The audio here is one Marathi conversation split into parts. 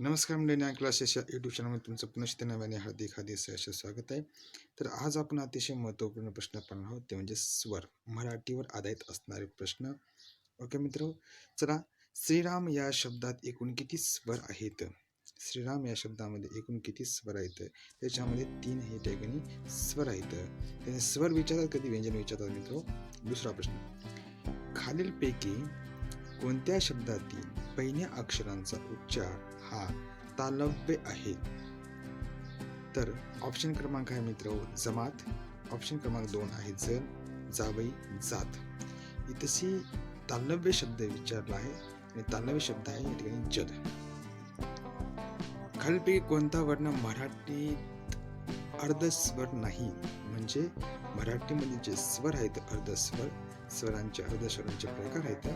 नमस्कार मंडळी क्लासेस या यूट्यूब चॅनलमध्ये तुमचं पुनश्च नव्याने हार्दिक हार्दिक सहर्ष स्वागत आहे. तर आज आपण अतिशय महत्त्वपूर्ण प्रश्न पाहणार आहोत. ते म्हणजे स्वर मराठीवर आधारित असणारे प्रश्न. ओके मित्र चला श्रीराम या शब्दात एकूण किती स्वर आहेत? श्रीराम या शब्दामध्ये एकूण किती स्वर आहेत? त्याच्यामध्ये तीन हे ठिकाणी स्वर आहेत. त्याने स्वर विचारतात कधी व्यंजन विचारतात मित्र? दुसरा प्रश्न. खालीलपैकी कोणत्या शब्दातील पहिल्या अक्षरांचा उच्चार हा तालव्य आहे? तर ऑप्शन क्रमांक आहे मित्र जमात. ऑप्शन क्रमांक दोन आहे जन जावई जात. इथशी तालव्य शब्द विचारला आहे आणि तालव्य शब्द आहे या ठिकाणी जद खालीलपैकी कोणता वर्ण मराठीत अर्धस्वर नाही? म्हणजे मराठीमध्ये जे स्वर आहेत अर्धस्वर स्वरांचे अर्धस्वरांचे प्रकार आहेत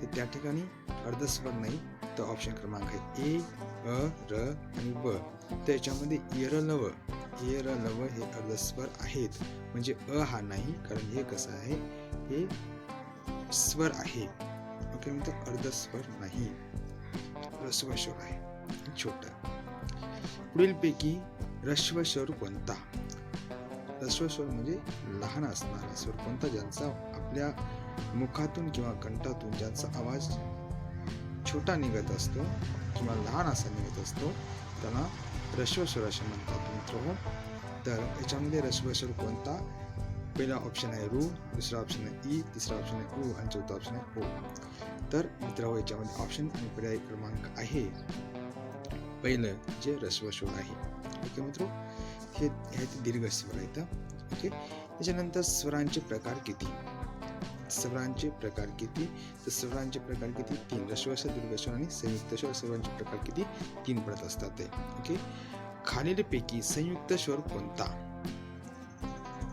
ते त्या ठिकाणी अर्धस्वर नाही तर ऑप्शन क्रमांक आहे ए अ र आणि व त्याच्यामध्ये येरलव लव हे अर्धस्वर आहेत. म्हणजे अ हा नाही कारण हे कसं आहे? हे स्वर आहे. ओके म्हणजे अर्धस्वर नाही. रस्व स्वर आहे. छोट. पुढीलपैकी रस्व स्वर कोणता? रस्व स्वर म्हणजे लहान असणारा स्वर कोणता? ज्यांचा आपल्या मुखातून किंवा कंठातून ज्यांचा आवाज छोटा निघत असतो किंवा लहान असा निघत असतो त्याला रश्वस्वर असे म्हणतात मित्र. तर याच्यामध्ये रश्वस्वर कोणता? पहिला ऑप्शन आहे रू दुसरा ऑप्शन आहे ई तिसरा ऑप्शन आहे ऊ आणि चौथा ऑप्शन आहे ओ. तर मित्र याच्यामध्ये ऑप्शन आणि पर्याय क्रमांक आहे. पहिलं जे रश्वस्वर आहे. ओके मित्र? हे हे दीर्घ स्वर आहेत ओके? त्याच्यानंतर स्वरांचे प्रकार किती? स्वरांचे प्रकार किती? तर स्वरांचे प्रकार किती? तीन रस्वस्वर दीर्घस्वर आणि संयुक्त स्वर सर्वांचे प्रकार किती? तीन पडत असतात ते. ओके? खालीलपैकी संयुक्त स्वर कोणता?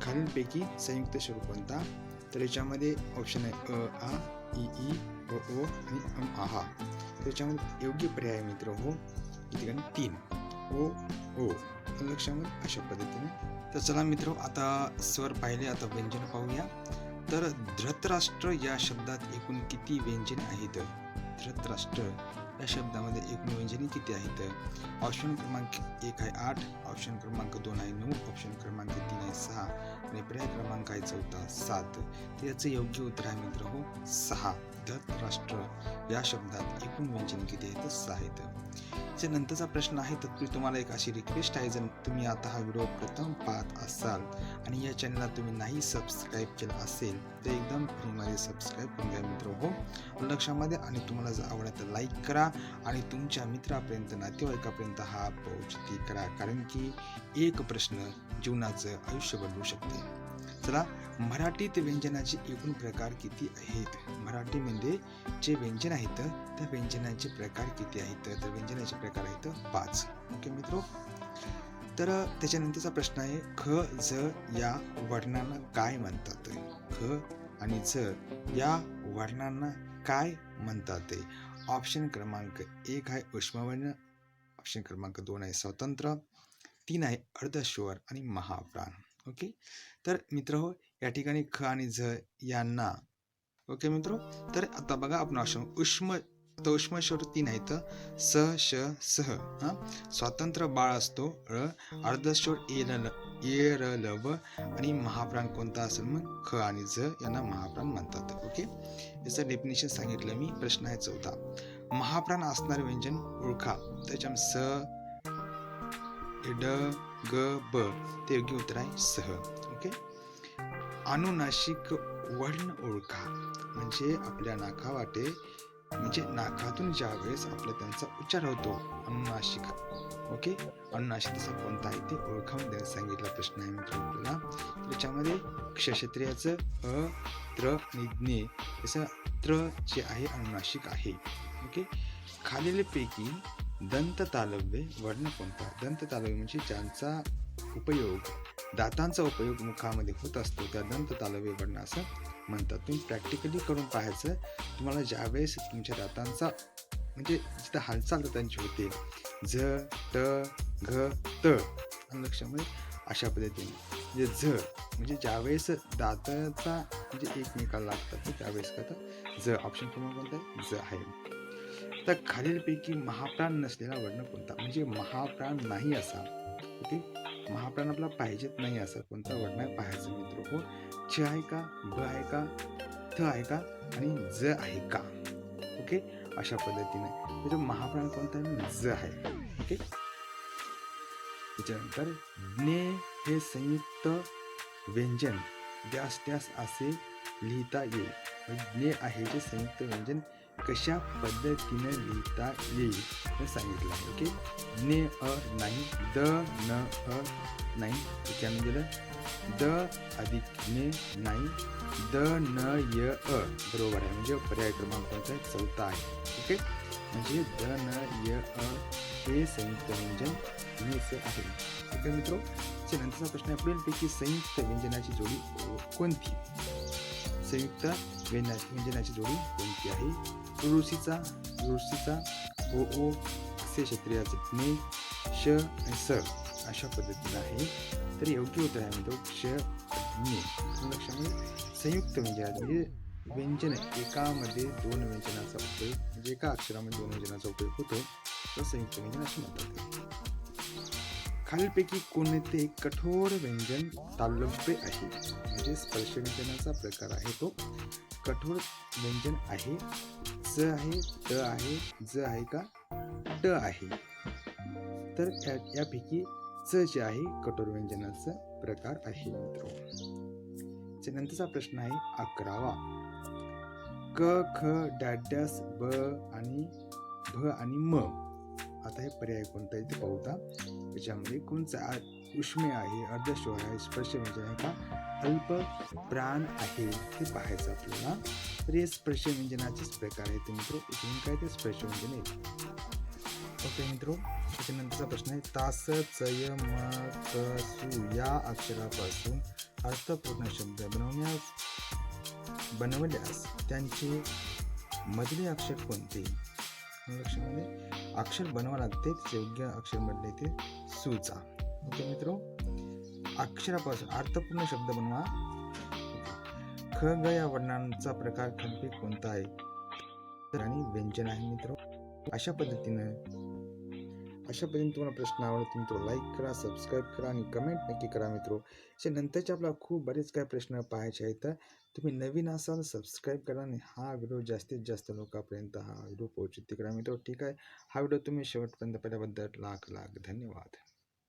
खालीलपैकी संयुक्त स्वर कोणता? तर याच्यामध्ये ऑप्शन आहे अ आ इ ई ओ ओ आणि अम आहा त्याच्यामध्ये योग्य पर्याय मित्र हो. ठिकाणी तीन. ओ ओ. लक्षामध्ये अशा पद्धतीने. तर चला मित्र आता स्वर पाहिले आता व्यंजन पाहूया. तर धृतराष्ट्र या शब्दात एकूण किती व्यंजन आहेत? धृतराष्ट्र या शब्दामध्ये एकूण व्यंजने किती आहेत? ऑप्शन क्रमांक एक आहे आठ ऑप्शन क्रमांक दोन आहे नऊ ऑप्शन क्रमांक तीन आहे सहा आणि पर्याय क्रमांक आहे चौथा सात. तर याचं योग्य उत्तर आहे मित्र हो सहा. धृतराष्ट्र या शब्दात एकूण व्यंजन किती आहेत? सहा आहेत. जे नंतरचा प्रश्न आहे तत्पूर्वी तुम्हाला एक अशी रिक्वेस्ट आहे. जर तुम्ही आता हा व्हिडिओ प्रथम पाहत असाल आणि या चॅनलला तुम्ही नाही सबस्क्राईब केलं असेल तर एकदम फ्रीमध्ये सबस्क्राईब करून घ्या मित्र हो. लक्षामध्ये आणि तुम्हाला जर आवडत तर लाईक करा आणि तुमच्या मित्रापर्यंत नातेवाईकापर्यंत हा पोहोचती करा. कारण की एक प्रश्न जीवनाचं आयुष्य बदलू शकते. चला मराठीत व्यंजनाचे एकूण प्रकार किती आहेत? मराठीमध्ये जे व्यंजन आहेत त्या व्यंजनाचे प्रकार किती आहेत? तर व्यंजनाचे प्रकार आहेत पाच. ओके मित्र? तर त्याच्यानंतरचा प्रश्न आहे ख ज या वर्णांना काय म्हणतात? ख आणि ज या वर्णांना काय म्हणतात? ऑप्शन क्रमांक एक आहे उष्मवर्ण ऑप्शन क्रमांक दोन आहे स्वतंत्र तीन आहे अर्धश्वर आणि महाप्राण. ओके? तर मित्र हो या ठिकाणी ख आणि झ यांना ओके मित्र हो? तर आता बघा आपण ऑप्शन उष्म आता उष्मस्वर तीन आहेत स श सह हा? स्वातंत्र्य बाळ असतो ळ अर्धश्वर ए ल ए र ल व आणि महाप्राण कोणता असेल मग? ख आणि झ यांना महाप्राण म्हणतात ओके? याचं डेफिनेशन सांगितलं मी प्रश्न आहे चौथा. महाप्राण असणारे व्यंजन ओळखा. त्याच्या स ड ग ब ते योग्य उत्तर आहे सह ओके अनुनाशिक वर्ण ओळखा म्हणजे आपल्या नाकावाटे म्हणजे नाकातून ज्या वेळेस आपला त्यांचा उच्चार होतो अनुनाशिक ओके अनुनाशिक तसा कोणता आहे ते ओळखावून सांगितला प्रश्न आहे मित्र आपल्याला. त्याच्यामध्ये क्षक्षत्रियाचं अ त्र निज्ञे असं त्र जे आहे अनुनाशिक आहे ओके खालीलपैकी दंत तालव्य वर्ण कोणता दंत तालव्य म्हणजे ज्यांचा उपयोग दातांचा उपयोग मुखामध्ये होत असतो त्या दंत तालव्य वर्ण असं म्हणतात. तुम्ही प्रॅक्टिकली करून पाहायचं तुम्हाला ज्यावेळेस तुमच्या दातांचा म्हणजे जिथं हालचाल दातांची होते झ ट घ त लक्षामध्ये अशा पद्धतीने. म्हणजे झ म्हणजे ज्यावेळेस दाताचा म्हणजे एकमेकाला लागतात त्यावेळेस करतात झ ज ऑप्शन क्रमांक कोणता आहे ज आहे. तर खालीलपैकी महाप्राण नसलेला वर्ण कोणता? म्हणजे महाप्राण नाही असा. ओके? महाप्राण आपला पाहिजेत नाही असा कोणता वर्ण आहे? पाहायचं मित्र हो. छ आहे का? ब आहे का? थ आहे का? आणि ज आहे का? ओके? अशा पद्धतीने. त्याचा महाप्राण कोणता आहे? ज आहे. ओके? त्याच्यानंतर ज्ञे हे संयुक्त व्यंजन द्यास त्यास असे लिहिता येईल. म्हणजे ज्ञे आहे जे संयुक्त व्यंजन कशा पद्धतीने लिहिता येईल हे सांगितलं आहे ओके? ने अ नाही द न अ नाही विचारून दिलं? द अधिक ने नाही द न य अ बरोबर आहे. म्हणजे पर्याय क्रमांक कोणता आहे चौथा आहे ओके? म्हणजे द न य अ हे संयुक्त व्यंजन नेचं आहे. ओके मित्रो नंतरचा प्रश्न आहे पुढीलपैकी संयुक्त व्यंजनाची जोडी कोणती? संयुक्त व्यंजनाची जोडी कोणती आहे? ऋषीचा ऋषीचा ओ ओ असे क्षत्रियाचे ने श आणि स अशा पद्धतीनं आहे तर योग्य उत्तर आहे म्हणतो क्ष ने लक्षामध्ये संयुक्त व्यंजनात म्हणजे व्यंजन एकामध्ये दोन व्यंजनाचा उपयोग म्हणजे एका अक्षरामध्ये दोन व्यंजनाचा उपयोग होतो तर संयुक्त व्यंजन असे म्हणतात खालीलपैकी कोणते एक कठोर व्यंजन तालब्य आहे म्हणजे स्पर्श व्यंजनाचा प्रकार आहे तो कठोर व्यंजन आहे ज आहे ट आहे ज आहे का? ट आहे. तर या- यापैकी च जे आहे कठोर व्यंजनाचा प्रकार आहे मित्र. नंतरचा प्रश्न आहे अकरावा. क ख डॅडॅस ब आणि भ आणि म. आता हे पर्याय कोणता आहे ते पाहूता. त्याच्यामध्ये कोणचा उष्मे आहे अर्धश्वर आहे स्पर्श व्यंजन आहे का? अल्प प्राण आहे ते पाहायचं आपल्याला तर हे स्पर्श व्यंजनाचेच प्रकार आहेत मित्र. इथून काय ते स्पर्श व्यंजन येईल ओके मित्र त्याच्यानंतरचा प्रश्न आहे. तास चय म क सु या अक्षरापासून अर्थपूर्ण शब्द बनवण्यास बनवल्यास त्यांचे मधले अक्षर कोणते? लक्षामध्ये अक्षर बनवा लागते योग्य अक्षर म्हटले ते सुचा. ओके मित्र अक्षरापासून अर्थपूर्ण शब्द बनवा. ख ग या वर्णांचा प्रकार खाली कोणता आहे? तर आणि व्यंजन आहे मित्र. अशा पद्धतीनं अशा पद्धतीने तुम्हाला प्रश्न आवडतो मित्र लाईक करा सबस्क्राईब करा आणि कमेंट नक्की करा मित्र. असे नंतरचे आपल्याला खूप बरेच काही प्रश्न पाहायचे आहेत. तर तुम्ही नवीन असाल सबस्क्राईब करा आणि हा व्हिडिओ जास्तीत जास्त लोकांपर्यंत हा व्हिडिओ पोहोचित करा मित्र. ठीक आहे. हा व्हिडिओ तुम्ही शेवटपर्यंत पाहिल्याबद्दल लाख लाख धन्यवाद.